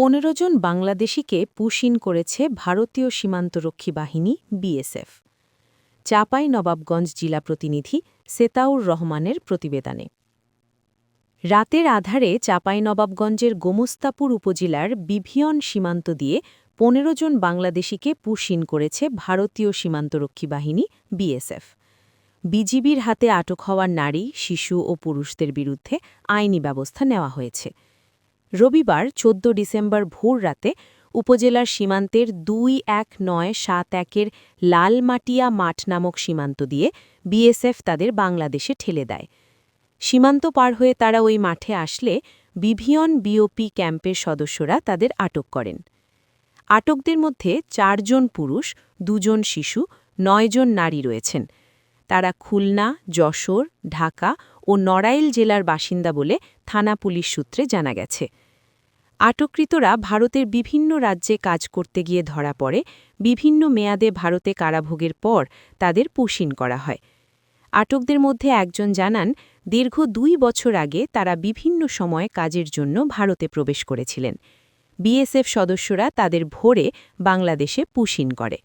পনেরো জন বাংলাদেশিকে পুশিন করেছে ভারতীয় সীমান্তরক্ষী বাহিনী, বিএসএফ। চাপাই নবাবগঞ্জ জেলা প্রতিনিধি সেতাউর রহমানের প্রতিবেদনে। রাতের আধারে চাঁপাইনবাবগঞ্জের গোমস্তাপুর উপজেলার বিভিয়ন সীমান্ত দিয়ে পনেরো জন বাংলাদেশিকে পুশিন করেছে ভারতীয় সীমান্তরক্ষী বাহিনী, বিএসএফ। বিজিবির হাতে আটক হওয়ার নারী, শিশু ও পুরুষদের বিরুদ্ধে আইনি ব্যবস্থা নেওয়া হয়েছে। রবিবার ১৪ ডিসেম্বর ভোর রাতে উপজেলার সীমান্তের দুই এক নয় সাত একের লালমাটিয়া মাঠ নামক সীমান্ত দিয়ে বিএসএফ তাদের বাংলাদেশে ঠেলে দেয়। সীমান্ত পার হয়ে তারা ওই মাঠে আসলে বিভিয়ন বিওপি ক্যাম্পের সদস্যরা তাদের আটক করেন। আটকদের মধ্যে চারজন পুরুষ, দুজন শিশু, নয়জন নারী রয়েছেন। তারা খুলনা, যশোর, ঢাকা ও নড়াইল জেলার বাসিন্দা বলে থানা পুলিশ সূত্রে জানা গেছে। আটককৃতরা ভারতের বিভিন্ন রাজ্যে কাজ করতে গিয়ে ধরা পড়ে, বিভিন্ন মেয়াদে ভারতে কারাভোগের পর তাদের পুশিন করা হয়। আটকদের মধ্যে একজন জানান, দীর্ঘ দুই বছর আগে তারা বিভিন্ন সময় কাজের জন্য ভারতে প্রবেশ করেছিলেন। বিএসএফ সদস্যরা তাদের ভোরে বাংলাদেশে পুশিন করে।